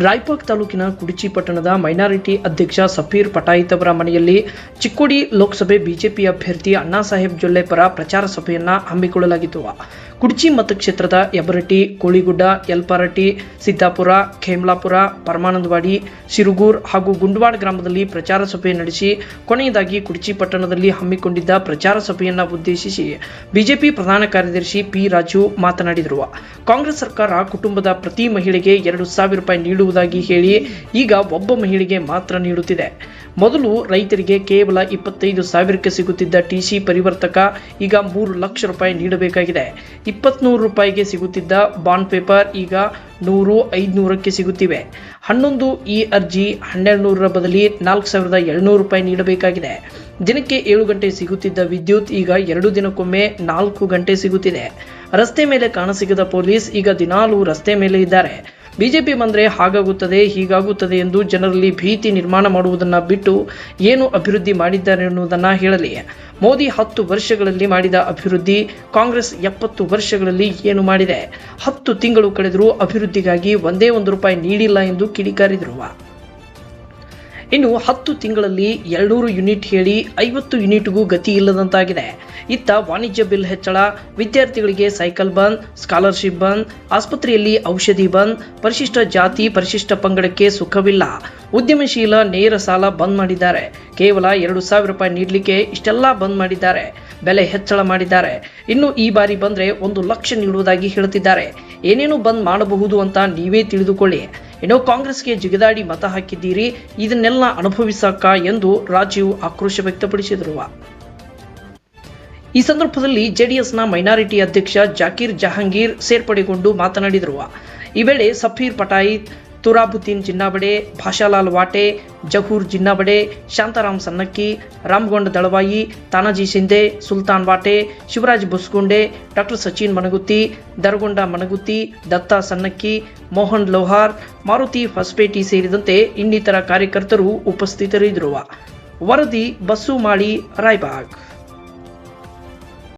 ರಾಯಪಾಕ್ ತಾಲೂಕಿನ ಕುಡಿಚಿ ಪಟ್ಟಣದ ಮೈನಾರಿಟಿ ಅಧ್ಯಕ್ಷ ಸಫೀರ್ ಪಟಾಯಿತ್ ಅವರ ಮನೆಯಲ್ಲಿ ಚಿಕ್ಕೋಡಿ ಲೋಕಸಭೆ ಬಿಜೆಪಿ ಅಭ್ಯರ್ಥಿ ಅಣ್ಣಾ ಸಾಹೇಬ್ ಜೊಲ್ಲೆ ಪರ ಪ್ರಚಾರ ಸಭೆಯನ್ನು ಹಮ್ಮಿಕೊಳ್ಳಲಾಗಿತ್ತು. ಕುಡ್ಚಿ ಮತಕ್ಷೇತ್ರದ ಎಬರಟಿ ಕೋಳಿಗುಡ್ಡ ಯಲ್ಪಾರಟಿ ಸಿದ್ದಾಪುರ, ಖೇಮ್ಲಾಪುರ, ಪರಮಾನಂದವಾಡಿ ಸಿರುಗೂರ್ ಹಾಗೂ ಗುಂಡ್ವಾಡ್ ಗ್ರಾಮದಲ್ಲಿ ಪ್ರಚಾರ ಸಭೆ ನಡೆಸಿ, ಕೊನೆಯದಾಗಿ ಕುಡ್ಚಿ ಪಟ್ಟಣದಲ್ಲಿ ಹಮ್ಮಿಕೊಂಡಿದ್ದ ಪ್ರಚಾರ ಸಭೆಯನ್ನು ಉದ್ದೇಶಿಸಿ ಬಿಜೆಪಿ ಪ್ರಧಾನ ಕಾರ್ಯದರ್ಶಿ ಪಿ ರಾಜು ಮಾತನಾಡಿದರು. ಕಾಂಗ್ರೆಸ್ ಸರ್ಕಾರ ಕುಟುಂಬದ ಪ್ರತಿ ಮಹಿಳೆಗೆ ಎರಡು ಸಾವಿರ ರೂಪಾಯಿ ನೀಡುವುದಾಗಿ ಹೇಳಿ ಈಗ ಒಬ್ಬ ಮಹಿಳೆಗೆ ಮಾತ್ರ ನೀಡುತ್ತಿದೆ. ಮೊದಲು ರೈತರಿಗೆ ಕೇವಲ ಇಪ್ಪತ್ತೈದು ಸಾವಿರಕ್ಕೆ ಸಿಗುತ್ತಿದ್ದ ಟಿಸಿ ಪರಿವರ್ತಕ ಈಗ ಮೂರು ಲಕ್ಷ ರೂಪಾಯಿ ನೀಡಬೇಕಾಗಿದೆ. ಇಪ್ಪತ್ತ್ನೂರು ರೂಪಾಯಿಗೆ ಸಿಗುತ್ತಿದ್ದ ಬಾಂಡ್ ಪೇಪರ್ ಈಗ ನೂರು, ಐದುನೂರಕ್ಕೆ ಸಿಗುತ್ತಿವೆ. ಹನ್ನೊಂದು ಇ ಅರ್ಜಿ ಹನ್ನೆರಡು ನೂರರ ಬದಲಿ ನಾಲ್ಕು ಸಾವಿರದ ಏಳ್ನೂರು ರೂಪಾಯಿ ನೀಡಬೇಕಾಗಿದೆ. ದಿನಕ್ಕೆ ಏಳು ಗಂಟೆ ಸಿಗುತ್ತಿದ್ದ ವಿದ್ಯುತ್ ಈಗ ಎರಡು ದಿನಕ್ಕೊಮ್ಮೆ ನಾಲ್ಕು ಗಂಟೆ ಸಿಗುತ್ತಿದೆ. ರಸ್ತೆ ಮೇಲೆ ಕಾಣಸಿಗದ ಪೊಲೀಸ್ ಈಗ ದಿನಾಲೂ ರಸ್ತೆ ಮೇಲೆ ಇದ್ದಾರೆ. ಬಿಜೆಪಿ ಬಂದರೆ ಹಾಗಾಗುತ್ತದೆ, ಹೀಗಾಗುತ್ತದೆ ಎಂದು ಜನರಲ್ಲಿ ಭೀತಿ ನಿರ್ಮಾಣ ಮಾಡುವುದನ್ನು ಬಿಟ್ಟು ಏನು ಅಭಿವೃದ್ಧಿ ಮಾಡಿದ್ದಾರೆ ಎನ್ನುವುದನ್ನು ಹೇಳಲಿ. ಮೋದಿ ಹತ್ತು ವರ್ಷಗಳಲ್ಲಿ ಮಾಡಿದ ಅಭಿವೃದ್ಧಿ, ಕಾಂಗ್ರೆಸ್ ಎಪ್ಪತ್ತು ವರ್ಷಗಳಲ್ಲಿ ಏನು ಮಾಡಿದೆ? ಹತ್ತು ತಿಂಗಳು ಕಳೆದರೂ ಅಭಿವೃದ್ಧಿಗಾಗಿ ಒಂದೇ ಒಂದು ರೂಪಾಯಿ ನೀಡಿಲ್ಲ ಎಂದು ಕಿಡಿಕಾರಿದರು. ಇನ್ನು ಹತ್ತು ತಿಂಗಳಲ್ಲಿ ಎರಡೂರು ಯೂನಿಟ್ ಹೇಳಿ ಐವತ್ತು ಯೂನಿಟ್ಗೂ ಗತಿ ಇಲ್ಲದಂತಾಗಿದೆ. ಇತ್ತ ವಾಣಿಜ್ಯ ಬಿಲ್ ಹೆಚ್ಚಳ, ವಿದ್ಯಾರ್ಥಿಗಳಿಗೆ ಸೈಕಲ್ ಬಂದ್, ಸ್ಕಾಲರ್ಶಿಪ್ ಬಂದ್, ಆಸ್ಪತ್ರೆಯಲ್ಲಿ ಔಷಧಿ ಬಂದ್, ಪರಿಶಿಷ್ಟ ಜಾತಿ, ಪರಿಶಿಷ್ಟ ಪಂಗಡಕ್ಕೆ ಸುಖವಿಲ್ಲ. ಉದ್ಯಮಶೀಲ ನೇರ ಸಾಲ ಬಂದ್ ಮಾಡಿದ್ದಾರೆ. ಕೇವಲ ಎರಡು ಸಾವಿರ ರೂಪಾಯಿ ನೀಡಲಿಕ್ಕೆ ಇಷ್ಟೆಲ್ಲ ಬಂದ್ ಮಾಡಿದ್ದಾರೆ. ಬೆಲೆ ಹೆಚ್ಚಳ ಮಾಡಿದ್ದಾರೆ. ಇನ್ನು ಈ ಬಾರಿ ಬಂದ್ರೆ ಒಂದು ಲಕ್ಷ ನೀಡುವುದಾಗಿ ಹೇಳುತ್ತಿದ್ದಾರೆ ಏನೇನು ಬಂದ್ ಮಾಡಬಹುದು ಅಂತ ನೀವೇ ತಿಳಿದುಕೊಳ್ಳಿ. ಇನ್ನು ಕಾಂಗ್ರೆಸ್ಗೆ ಜಿಗದಾಡಿ ಮತ ಹಾಕಿದ್ದೀರಿ, ಇದನ್ನೆಲ್ಲ ಅನುಭವಿಸಾಕ ಎಂದು ರಾಜೀವ್ ಆಕ್ರೋಶ ವ್ಯಕ್ತಪಡಿಸಿದರು. ಈ ಸಂದರ್ಭದಲ್ಲಿ ಜೆಡಿಎಸ್ನ ಮೈನಾರಿಟಿ ಅಧ್ಯಕ್ಷ ಜಾಕೀರ್ ಜಹಾಂಗೀರ್ ಸೇರ್ಪಡೆಗೊಂಡು ಮಾತನಾಡಿದರು. ಈ ವೇಳೆ ಸಫೀರ್ ಪಟಾಯಿತ್ ತುರಾಬುದ್ದೀನ್ ಜಿನ್ನಾಬಡೆ, ಭಾಷಾಲಾಲ್ ವಾಟೆ, ಜಹೂರ್ ಜಿನ್ನಾಬಡೆ, ಶಾಂತಾರಾಮ್ ಸನ್ನಕ್ಕಿ, ರಾಮಗೊಂಡ ದಳವಾಯಿ, ತಾನಾಜಿ ಶಿಂದೆ ಸುಲ್ತಾನ್ ವಾಟೆ, ಶಿವರಾಜ್ ಬುಸ್ಗುಂಡೆ, ಡಾಕ್ಟರ್ ಸಚಿನ್ ಮನಗುತ್ತಿ, ದರಗೊಂಡ ಮನಗುತ್ತಿ, ದತ್ತಾ ಸನ್ನಕ್ಕಿ, ಮೋಹನ್ ಲೋಹಾರ್, ಮಾರುತಿ ಹೊಸಪೇಟಿ ಸೇರಿದಂತೆ ಇನ್ನಿತರ ಕಾರ್ಯಕರ್ತರು ಉಪಸ್ಥಿತರಿದ್ದರು ವರದಿ ಬಸ್ಸು ಮಾಡಿ ರಾಯ್ಬಾಗ್.